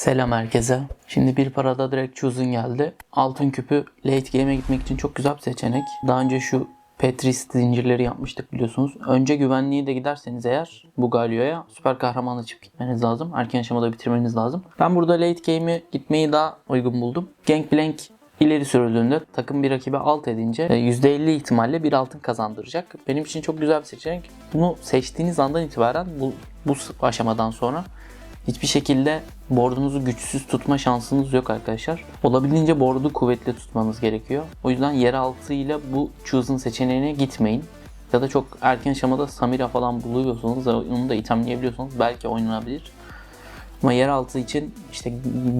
Selam herkese. Şimdi bir parada direkt Chosen geldi. Altın küpü late game'e gitmek için çok güzel bir seçenek. Daha önce şu Petris zincirleri yapmıştık biliyorsunuz. Önce güvenliği de giderseniz eğer bu Galio'ya süper kahraman açıp gitmeniz lazım. Erken aşamada bitirmeniz lazım. Ben burada late game'e gitmeyi daha uygun buldum. Gangplank ileri sürüldüğünde takım bir rakibe alt edince e, %50 ihtimalle bir altın kazandıracak. Benim için çok güzel bir seçenek. Bunu seçtiğiniz andan itibaren bu, bu aşamadan sonra hiçbir şekilde boardunuzu güçsüz tutma şansınız yok arkadaşlar. Olabildiğince boardu kuvvetli tutmanız gerekiyor. O yüzden yer altı ile bu chosen seçeneğine gitmeyin. Ya da çok erken aşamada Samira falan buluyorsanız onu da itemleyebiliyorsanız belki oynanabilir. Ama yeraltı için işte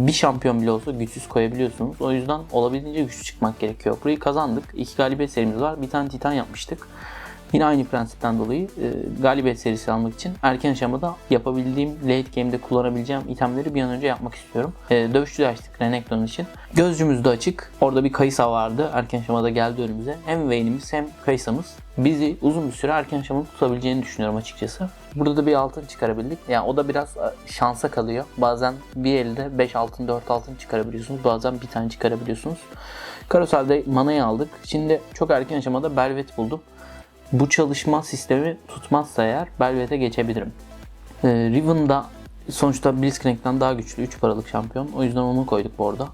bir şampiyon bile olsa güçsüz koyabiliyorsunuz. O yüzden olabildiğince güçlü çıkmak gerekiyor. Burayı kazandık. İki galibiyet serimiz var. Bir tane titan yapmıştık. Yine aynı prensipten dolayı e, galibiyet serisi almak için erken aşamada yapabildiğim late game'de kullanabileceğim itemleri bir an önce yapmak istiyorum. E, dövüşçü de açtık Renekton için. Gözcümüz de açık. Orada bir Kaysa vardı. Erken aşamada geldi önümüze. Hem Vayne'imiz hem Kaysa'mız bizi uzun bir süre erken aşamada tutabileceğini düşünüyorum açıkçası. Burada da bir altın çıkarabildik. Yani o da biraz e, şansa kalıyor. Bazen bir elde 5 altın 4 altın çıkarabiliyorsunuz. Bazen bir tane çıkarabiliyorsunuz. Karosel'de manayı aldık. Şimdi çok erken aşamada Belvet buldum. Bu çalışma sistemi tutmazsa eğer Belvet'e geçebilirim. Ee, Riven da sonuçta Blitzcrank'ten daha güçlü 3 paralık şampiyon. O yüzden onu koyduk bu arada.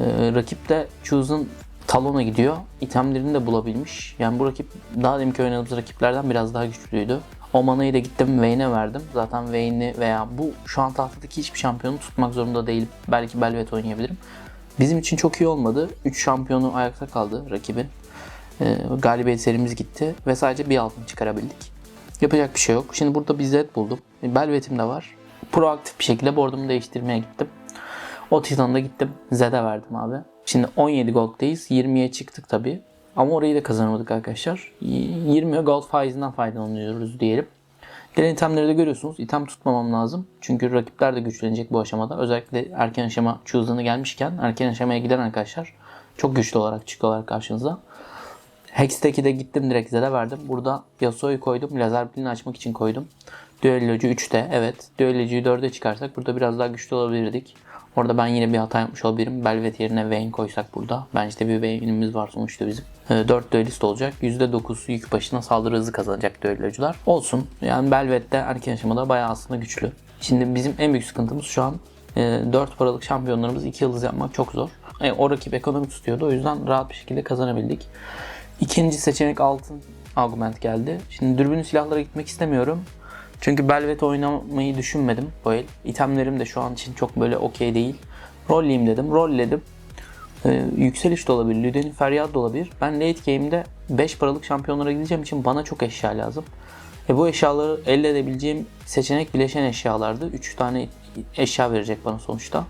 Ee, rakip de Chosen Talon'a gidiyor. İtemlerini de bulabilmiş. Yani bu rakip daha deminki oynadığımız rakiplerden biraz daha güçlüydü. O manayı da gittim Vayne'e verdim. Zaten Vayne'i veya bu şu an tahtadaki hiçbir şampiyonu tutmak zorunda değilim. Belki Belvet oynayabilirim. Bizim için çok iyi olmadı. 3 şampiyonu ayakta kaldı rakibin. E, galibiyet serimiz gitti ve sadece bir altın çıkarabildik. Yapacak bir şey yok. Şimdi burada bir Z buldum. E, Belvet'im de var. Proaktif bir şekilde boardumu değiştirmeye gittim. O Titan'da gittim. Z'e verdim abi. Şimdi 17 gold'dayız. 20'ye çıktık tabi. Ama orayı da kazanamadık arkadaşlar. 20 gold faizinden faydalanıyoruz diyelim. Gelen itemleri de görüyorsunuz. İtem tutmamam lazım. Çünkü rakipler de güçlenecek bu aşamada. Özellikle erken aşama Choose'danı gelmişken erken aşamaya giden arkadaşlar çok güçlü olarak çıkıyorlar karşınıza. Hex'teki de gittim direkt Zed'e verdim. Burada Yasuo'yu koydum. Lazer pilini açmak için koydum. Düellocu 3'te evet. Düellocuyu 4'e çıkarsak burada biraz daha güçlü olabilirdik. Orada ben yine bir hata yapmış olabilirim. Belvet yerine Vayne koysak burada. Bence de bir Vayne'imiz var sonuçta bizim. 4 düelist olacak. %9 yük başına saldırı hızı kazanacak düellocular. Olsun. Yani Belvet de erken aşamada bayağı aslında güçlü. Şimdi bizim en büyük sıkıntımız şu an 4 paralık şampiyonlarımız 2 yıldız yapmak çok zor. E, o rakip ekonomi tutuyordu. O yüzden rahat bir şekilde kazanabildik. İkinci seçenek altın augment geldi. Şimdi dürbün silahlara gitmek istemiyorum. Çünkü Belvet oynamayı düşünmedim bu el. İtemlerim de şu an için çok böyle okey değil. Rolleyim dedim. Rolledim. Ee, yükseliş de olabilir. Lüden'in feryat da olabilir. Ben late game'de 5 paralık şampiyonlara gideceğim için bana çok eşya lazım. E bu eşyaları elde edebileceğim seçenek bileşen eşyalardı. 3 tane eşya verecek bana sonuçta.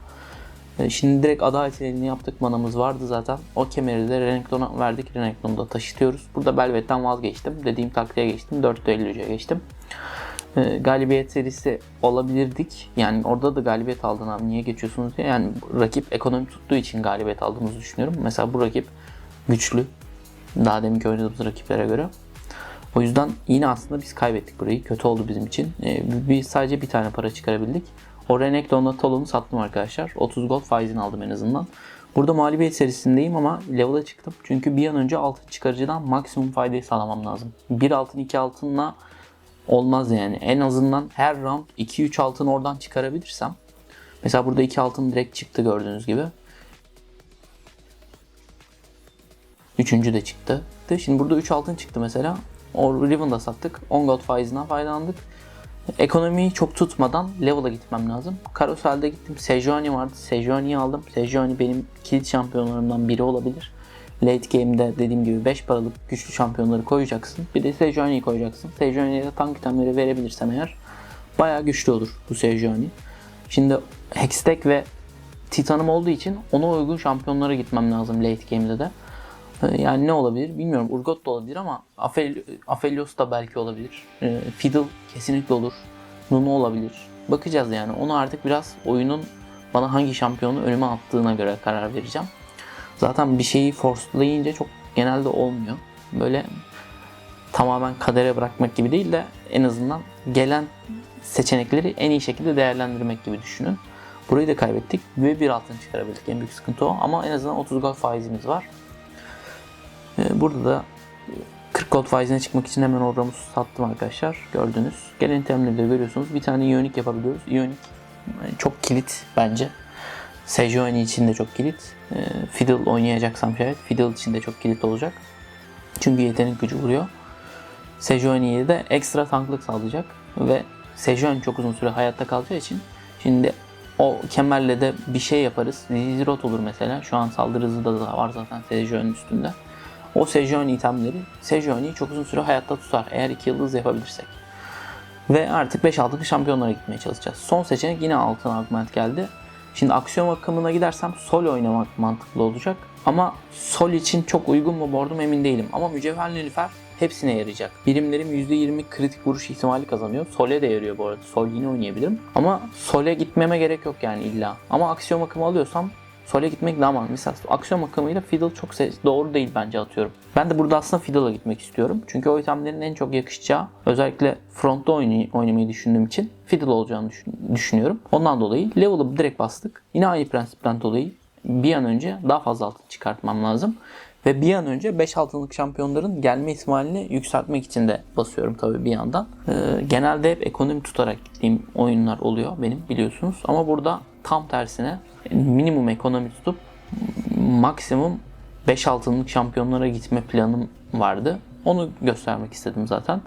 E, Şimdi direkt adalet elini yaptık manamız vardı zaten. O kemeri de Renekton'a verdik. Renekton'u da taşıtıyoruz. Burada Belvet'ten vazgeçtim. Dediğim taktiğe geçtim. 453'e geçtim. E, galibiyet serisi olabilirdik. Yani orada da galibiyet aldın abi niye geçiyorsunuz diye. Yani rakip ekonomi tuttuğu için galibiyet aldığımızı düşünüyorum. Mesela bu rakip güçlü. Daha deminki oynadığımız rakiplere göre. O yüzden yine aslında biz kaybettik burayı. Kötü oldu bizim için. E, sadece bir tane para çıkarabildik. O Renekton'la Talon'u sattım arkadaşlar. 30 gold faizini aldım en azından. Burada mağlubiyet serisindeyim ama level'a çıktım. Çünkü bir an önce altın çıkarıcıdan maksimum faydayı sağlamam lazım. Bir altın iki altınla olmaz yani. En azından her round 2-3 altın oradan çıkarabilirsem. Mesela burada 2 altın direkt çıktı gördüğünüz gibi. Üçüncü de çıktı. Şimdi burada 3 altın çıktı mesela. O Riven'da sattık. 10 gold faizinden faydalandık. Ekonomiyi çok tutmadan level'a gitmem lazım. Carousel'de gittim. Sejuani vardı. Sejuani'yi aldım. Sejuani benim kilit şampiyonlarımdan biri olabilir. Late game'de dediğim gibi 5 paralık güçlü şampiyonları koyacaksın. Bir de Sejuani'yi koyacaksın. Sejuani'ye de tank itemleri verebilirsem eğer bayağı güçlü olur bu Sejuani. Şimdi Hextech ve Titan'ım olduğu için ona uygun şampiyonlara gitmem lazım late game'de de. Ee, Yani ne olabilir bilmiyorum. Urgot da olabilir ama Afel Aphelios da belki olabilir. Ee, Fiddle kesinlikle olur. Nuno olabilir. Bakacağız yani. Onu artık biraz oyunun bana hangi şampiyonu önüme attığına göre karar vereceğim. Zaten bir şeyi forcelayınca çok genelde olmuyor. Böyle tamamen kadere bırakmak gibi değil de en azından gelen seçenekleri en iyi şekilde değerlendirmek gibi düşünün. Burayı da kaybettik ve bir altın çıkarabildik. En büyük sıkıntı o. Ama en azından 30 gol faizimiz var. Ee, burada da 40 gold faizine çıkmak için hemen ordamı sattım arkadaşlar. Gördünüz. Gelen itemleri de görüyorsunuz. Bir tane Ionic yapabiliyoruz. Ionic çok kilit bence. Sejuani için de çok kilit. E, Fiddle oynayacaksam şayet Fiddle için de çok kilit olacak. Çünkü yetenek gücü vuruyor. Sejuani'ye de ekstra tanklık sağlayacak ve Sejuani çok uzun süre hayatta kalacağı için şimdi o kemerle de bir şey yaparız. Zirot olur mesela. Şu an saldırı hızı da var zaten Sejuani'nin üstünde. O Sejuani itemleri Sejuani'yi çok uzun süre hayatta tutar eğer 2 yıldız yapabilirsek. Ve artık 5-6 şampiyonlara gitmeye çalışacağız. Son seçenek yine altın augment geldi. Şimdi aksiyon akımına gidersem sol oynamak mantıklı olacak. Ama sol için çok uygun mu boardum emin değilim. Ama mücevher nilüfer hepsine yarayacak. Birimlerim %20 kritik vuruş ihtimali kazanıyor. Sole de yarıyor bu arada. Sol yine oynayabilirim. Ama sole gitmeme gerek yok yani illa. Ama aksiyon akımı alıyorsam Sole gitmek daha mantıklı. Mesela aksiyon akımıyla Fiddle çok doğru değil bence atıyorum. Ben de burada aslında Fiddle'a gitmek istiyorum. Çünkü o itemlerin en çok yakışacağı özellikle frontta oynay oynamayı düşündüğüm için Fiddle olacağını düşün düşünüyorum. Ondan dolayı level'ı direkt bastık. Yine aynı prensipten dolayı bir an önce daha fazla altın çıkartmam lazım. Ve bir an önce 5 altınlık şampiyonların gelme ihtimalini yükseltmek için de basıyorum tabii bir yandan. Ee, genelde hep ekonomi tutarak gittiğim oyunlar oluyor benim biliyorsunuz. Ama burada tam tersine minimum ekonomi tutup maksimum 5 altınlık şampiyonlara gitme planım vardı. Onu göstermek istedim zaten.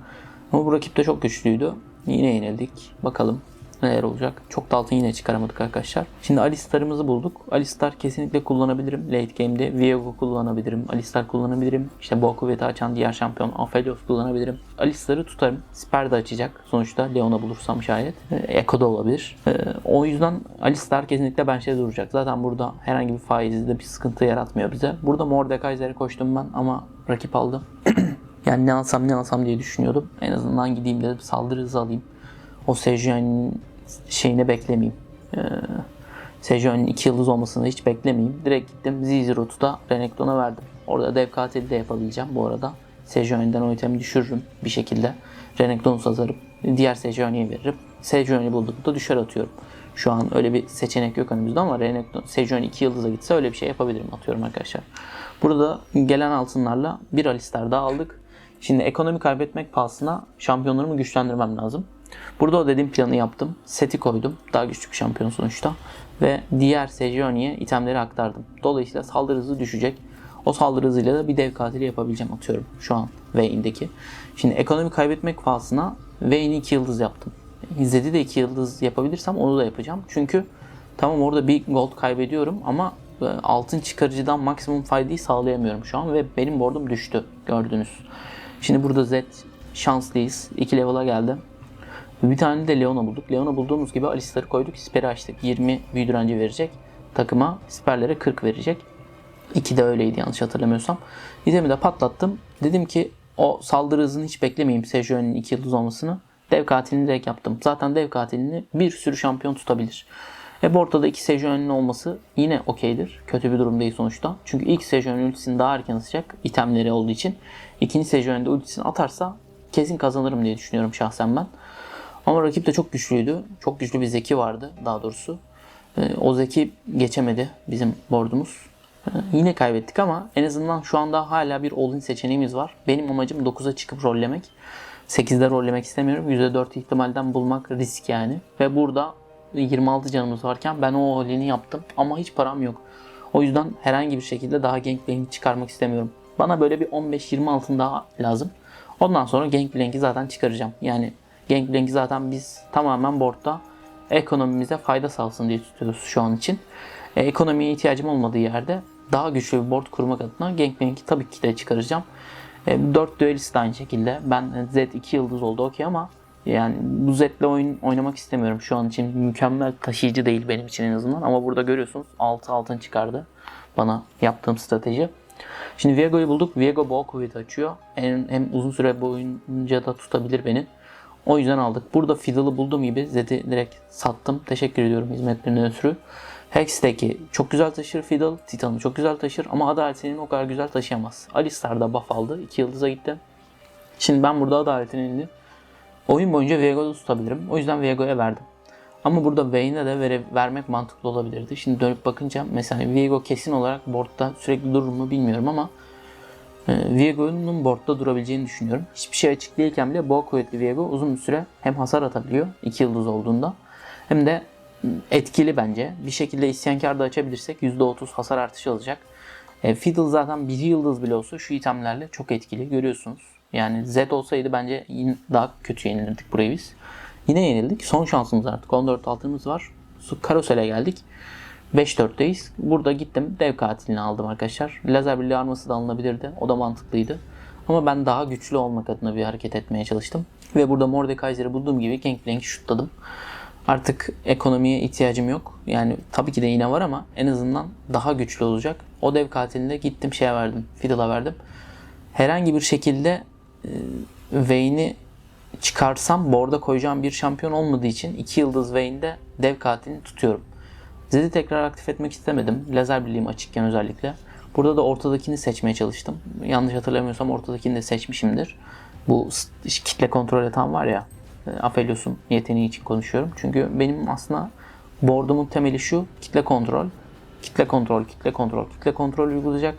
Ama bu rakip de çok güçlüydü. Yine yenildik. Bakalım neler olacak. Çok da altın yine çıkaramadık arkadaşlar. Şimdi Alistar'ımızı bulduk. Alistar kesinlikle kullanabilirim. Late game'de Viego kullanabilirim. Alistar kullanabilirim. İşte bu kuvveti açan diğer şampiyon Aphelios kullanabilirim. Alistar'ı tutarım. Sper de açacak. Sonuçta Leon'a bulursam şayet. E, Echo da olabilir. E, o yüzden Alistar kesinlikle bench'te duracak. Zaten burada herhangi bir faizde bir sıkıntı yaratmıyor bize. Burada Mordekaiser'e koştum ben ama rakip aldı. yani ne alsam ne alsam diye düşünüyordum. En azından gideyim dedim saldırı hızı alayım. O Sejuani'nin şeyini beklemeyeyim. Ee, Sejuani'nin 2 yıldız olmasını hiç beklemeyeyim. Direkt gittim Zizirot'u da Renekton'a verdim. Orada dev katili de yapabileceğim bu arada. Sejuani'den o itemi düşürürüm bir şekilde. Renekton'u sazarıp diğer Sejuani'ye veririm. Sejuani bulduğumda düşer atıyorum. Şu an öyle bir seçenek yok önümüzde ama Renekton, Sejuani 2 yıldıza gitse öyle bir şey yapabilirim atıyorum arkadaşlar. Burada gelen altınlarla bir Alistar daha aldık. Şimdi ekonomi kaybetmek pahasına şampiyonlarımı güçlendirmem lazım. Burada o dediğim planı yaptım. Seti koydum. Daha güçlü bir şampiyon sonuçta. Ve diğer Sejuani'ye itemleri aktardım. Dolayısıyla saldırı hızı düşecek. O saldırı hızıyla da bir dev katili yapabileceğim atıyorum şu an Vayne'deki. Şimdi ekonomi kaybetmek pahasına Vayne'i 2 yıldız yaptım. Zed'i de 2 yıldız yapabilirsem onu da yapacağım. Çünkü tamam orada bir gold kaybediyorum ama e, altın çıkarıcıdan maksimum faydayı sağlayamıyorum şu an ve benim board'um düştü gördünüz. Şimdi burada Zed şanslıyız. 2 level'a geldi. Bir tane de Leona bulduk. Leona bulduğumuz gibi Alistar'ı koyduk. Siper'i açtık. 20 büyü direnci verecek. Takıma siperlere 40 verecek. İki de öyleydi yanlış hatırlamıyorsam. İtemi de patlattım. Dedim ki o saldırı hızını hiç beklemeyeyim Sejuani'nin 2 yıldız olmasını. Dev katilini direkt yaptım. Zaten dev katilini bir sürü şampiyon tutabilir. Bu ortada iki Sejuani'nin olması yine okeydir. Kötü bir durum değil sonuçta. Çünkü ilk Sejuani ultisini daha erken atacak itemleri olduğu için. İkinci Sejuani de ultisini atarsa kesin kazanırım diye düşünüyorum şahsen ben. Ama rakip de çok güçlüydü. Çok güçlü bir zeki vardı daha doğrusu. E, o zeki geçemedi bizim boardumuz. E, yine kaybettik ama en azından şu anda hala bir all-in seçeneğimiz var. Benim amacım 9'a çıkıp rollemek. 8'de rollemek istemiyorum. %4 ihtimalden bulmak risk yani. Ve burada 26 canımız varken ben o all-in'i yaptım ama hiç param yok. O yüzden herhangi bir şekilde daha Gangplank'i çıkarmak istemiyorum. Bana böyle bir 15-20 altın daha lazım. Ondan sonra Gangplank'i zaten çıkaracağım. Yani Gangplank'i zaten biz tamamen boardta ekonomimize fayda sağlasın diye tutuyoruz şu an için. E, ekonomiye ihtiyacım olmadığı yerde daha güçlü bir board kurmak adına Gangplank'i tabii ki de çıkaracağım. E, 4 duelist de aynı şekilde. Ben Z 2 yıldız oldu okey ama yani bu Z'le oyun oynamak istemiyorum. Şu an için mükemmel taşıyıcı değil benim için en azından. Ama burada görüyorsunuz 6 altın çıkardı bana yaptığım strateji. Şimdi Viego'yu bulduk. Viego boğa kuvveti açıyor. Hem, hem uzun süre boyunca da tutabilir beni. O yüzden aldık. Burada Fiddle'ı bulduğum gibi Zed'i direkt sattım. Teşekkür ediyorum hizmetlerinden ötürü. Hex'teki çok güzel taşır Fiddle. Titan'ı çok güzel taşır ama Adalet'inin o kadar güzel taşıyamaz. Alistar da buff aldı. 2 yıldıza gitti. Şimdi ben burada Adalet'in elini oyun boyunca Viego'da tutabilirim. O yüzden Viego'ya verdim. Ama burada Vayne'e de vere, vermek mantıklı olabilirdi. Şimdi dönüp bakınca mesela Viego kesin olarak boardda sürekli durur mu bilmiyorum ama Viego'nun boardda durabileceğini düşünüyorum. Hiçbir şey açık değilken bile boğa kuvvetli Viego uzun bir süre hem hasar atabiliyor 2 yıldız olduğunda hem de etkili bence. Bir şekilde isyankar da açabilirsek %30 hasar artışı alacak. E, Fiddle zaten 1 yıldız bile olsa şu itemlerle çok etkili görüyorsunuz. Yani Z olsaydı bence daha kötü yenilirdik burayı biz. Yine yenildik. Son şansımız artık. 14 altımız var. Karosel'e geldik. 5-4'teyiz. Burada gittim dev katilini aldım arkadaşlar. Lazer birliği arması da alınabilirdi. O da mantıklıydı. Ama ben daha güçlü olmak adına bir hareket etmeye çalıştım. Ve burada Mordekaiser'i bulduğum gibi Gangplank'i şutladım. Artık ekonomiye ihtiyacım yok. Yani tabii ki de yine var ama en azından daha güçlü olacak. O dev katilinde gittim şeye verdim. Fiddle'a verdim. Herhangi bir şekilde e, Vayne'i çıkarsam board'a koyacağım bir şampiyon olmadığı için 2 yıldız Vayne'de dev katilini tutuyorum. Zed'i tekrar aktif etmek istemedim. Lazer birliğim açıkken özellikle. Burada da ortadakini seçmeye çalıştım. Yanlış hatırlamıyorsam ortadakini de seçmişimdir. Bu kitle kontrol eten var ya. e, Aphelios'un yeteneği için konuşuyorum. Çünkü benim aslında board'umun temeli şu. Kitle kontrol. Kitle kontrol, kitle kontrol, kitle kontrol uygulayacak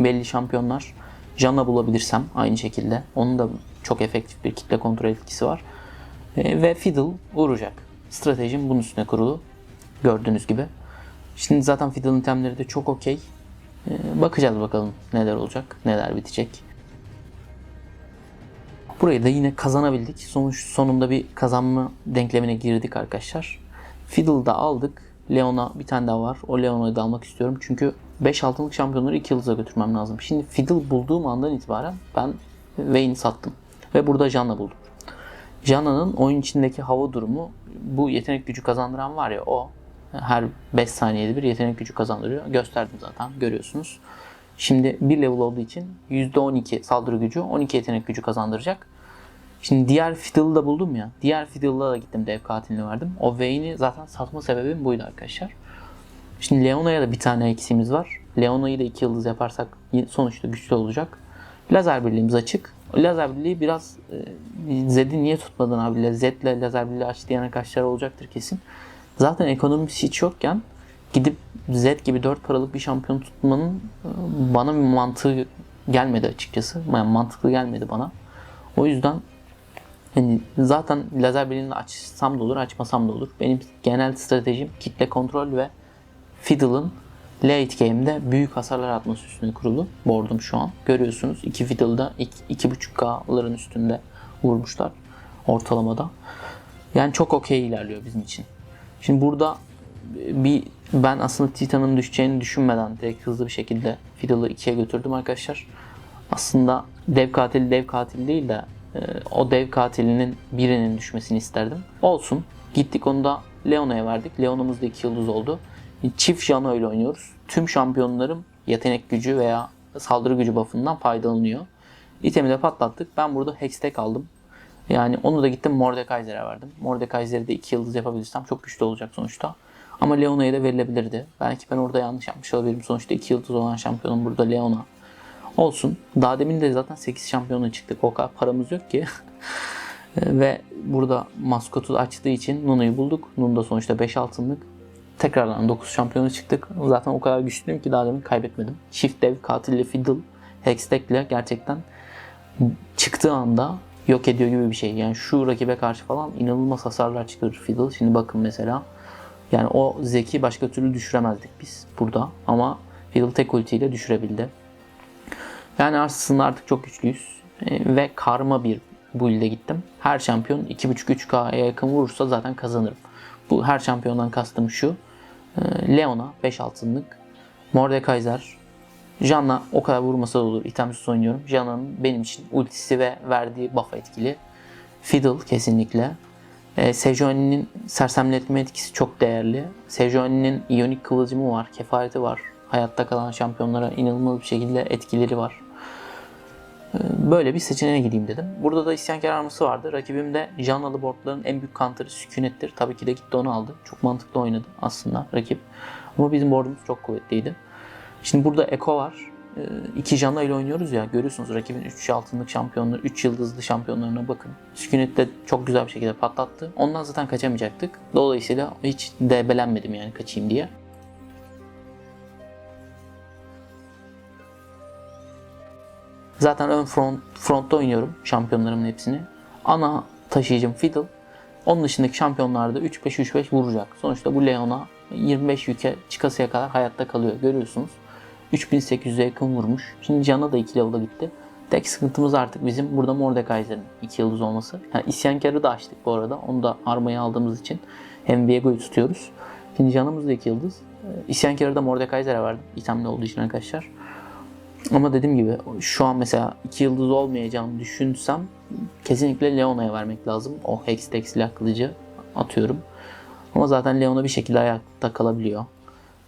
belli şampiyonlar. Janna bulabilirsem aynı şekilde. Onun da çok efektif bir kitle kontrol etkisi var. E, ve Fiddle vuracak. Stratejim bunun üstüne kurulu. Gördüğünüz gibi. Şimdi zaten Fiddle'ın itemleri de çok okey. E, bakacağız bakalım neler olacak, neler bitecek. Burayı da yine kazanabildik. Sonuç sonunda bir kazanma denklemine girdik arkadaşlar. Fiddle'da aldık. Leon'a bir tane daha var. O Leon'u da almak istiyorum. Çünkü 5 altınlık şampiyonları 2 yıldıza götürmem lazım. Şimdi Fiddle bulduğum andan itibaren ben Vayne'i sattım. Ve burada Janna buldum. Janna'nın oyun içindeki hava durumu bu yetenek gücü kazandıran var ya o her 5 saniyede bir yetenek gücü kazandırıyor. Gösterdim zaten görüyorsunuz. Şimdi bir level olduğu için %12 saldırı gücü 12 yetenek gücü kazandıracak. Şimdi diğer Fiddle'ı da buldum ya. Diğer Fiddle'la da gittim dev katilini verdim. O Vayne'i zaten satma sebebim buydu arkadaşlar. Şimdi Leona'ya da bir tane eksiğimiz var. Leona'yı da 2 yıldız yaparsak sonuçta güçlü olacak. Lazer birliğimiz açık. Lazer birliği biraz e, Zed'i niye tutmadın abi? Zed'le lazer birliği aç diyen arkadaşlar olacaktır kesin. Zaten ekonomisi hiç yokken gidip Zed gibi 4 paralık bir şampiyon tutmanın e, bana bir mantığı gelmedi açıkçası. Yani mantıklı gelmedi bana. O yüzden yani zaten lazer birliğini açsam da olur, açmasam da olur. Benim genel stratejim kitle kontrol ve Fiddle'ın late game'de büyük hasarlar atması üstüne kurulu. Board'um şu an. Görüyorsunuz. 2 Fiddle'da 2.5K'ların üstünde vurmuşlar ortalamada. Yani çok okey ilerliyor bizim için. Şimdi burada bir ben aslında Titan'ın düşeceğini düşünmeden direkt hızlı bir şekilde Fiddle'ı 2'ye götürdüm arkadaşlar. Aslında dev katil dev katil değil de e, o dev katilinin birinin düşmesini isterdim. Olsun. Gittik onu da Leona'ya verdik. Leona'mız da 2 yıldız oldu. Çift Jano öyle oynuyoruz. Tüm şampiyonlarım yetenek gücü veya saldırı gücü buff'ından faydalanıyor. İtemi de patlattık. Ben burada Hextech aldım. Yani onu da gittim Mordekaiser'e verdim. Mordekaiser'i de 2 yıldız yapabilirsem çok güçlü olacak sonuçta. Ama Leona'ya da verilebilirdi. Belki ben orada yanlış yapmış olabilirim. Sonuçta 2 yıldız olan şampiyonum burada Leona. Olsun. Daha demin de zaten 8 şampiyona çıktık. O kadar paramız yok ki. Ve burada maskotu açtığı için Nunu'yu bulduk. Nunu da sonuçta 5 altınlık. Tekrardan 9 şampiyona çıktık. Zaten o kadar güçlüyüm ki daha demin kaybetmedim. Çift dev, katille Fiddle, Hextech'le gerçekten çıktığı anda yok ediyor gibi bir şey. Yani şu rakibe karşı falan inanılmaz hasarlar çıkarır Fiddle. Şimdi bakın mesela. Yani o zeki başka türlü düşüremezdik biz burada. Ama Fiddle tek ultiyle düşürebildi. Yani aslında artık çok güçlüyüz. E, ve karma bir build'e gittim. Her şampiyon 2.5-3K'ya yakın vurursa zaten kazanırım. Bu her şampiyondan kastım şu. E, Leona 5 altınlık. Mordekaiser. Janna o kadar vurmasa da olur. İtemsiz oynuyorum. Janna'nın benim için ultisi ve verdiği buff etkili. Fiddle kesinlikle. E, Sejuani'nin sersemletme etkisi çok değerli. Sejuani'nin iyonik kıvılcımı var, kefareti var. Hayatta kalan şampiyonlara inanılmaz bir şekilde etkileri var. E, böyle bir seçeneğe gideyim dedim. Burada da isyankar arması vardı. Rakibimde Jannalı boardların en büyük counter'ı sükunettir. Tabii ki de gitti onu aldı. Çok mantıklı oynadı aslında rakip. Ama bizim boardumuz çok kuvvetliydi. Şimdi burada Eko var. e, iki Jana ile oynuyoruz ya görüyorsunuz rakibin 3 altınlık şampiyonları, 3 yıldızlı şampiyonlarına bakın. Skynet de çok güzel bir şekilde patlattı. Ondan zaten kaçamayacaktık. Dolayısıyla hiç debelenmedim yani kaçayım diye. Zaten ön front, frontta oynuyorum şampiyonlarımın hepsini. Ana taşıyıcım Fiddle. Onun dışındaki şampiyonlarda 3-5-3-5 vuracak. Sonuçta bu Leon'a 25 yüke çıkasıya kadar hayatta kalıyor. Görüyorsunuz. 3800'e yakın vurmuş. Şimdi Can'a da 2 level'a gitti. Tek sıkıntımız artık bizim burada Mordekaiser'in 2 yıldız olması. Yani İsyankar'ı da açtık bu arada. Onu da armayı aldığımız için hem Viego'yu tutuyoruz. Şimdi Can'ımız da 2 yıldız. Ee, İsyankar'ı da Mordekaiser'e verdim. İtemli olduğu için arkadaşlar. Ama dediğim gibi şu an mesela 2 yıldız olmayacağını düşünsem kesinlikle Leona'ya vermek lazım. O Hextech silah kılıcı atıyorum. Ama zaten Leona bir şekilde ayakta kalabiliyor.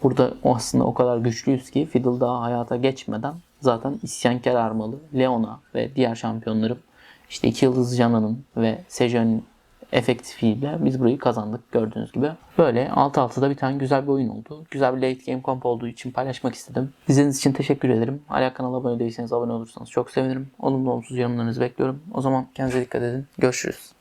Burada aslında o kadar güçlüyüz ki Fiddle daha hayata geçmeden zaten isyankar armalı Leona ve diğer şampiyonlarım işte iki yıldız Jana'nın ve Sejuani'nin efektifiyle biz burayı kazandık gördüğünüz gibi. Böyle 6-6'da bir tane güzel bir oyun oldu. Güzel bir late game comp olduğu için paylaşmak istedim. İzlediğiniz için teşekkür ederim. Hala kanala abone değilseniz abone olursanız çok sevinirim. Olumlu olumsuz yorumlarınızı bekliyorum. O zaman kendinize dikkat edin. Görüşürüz.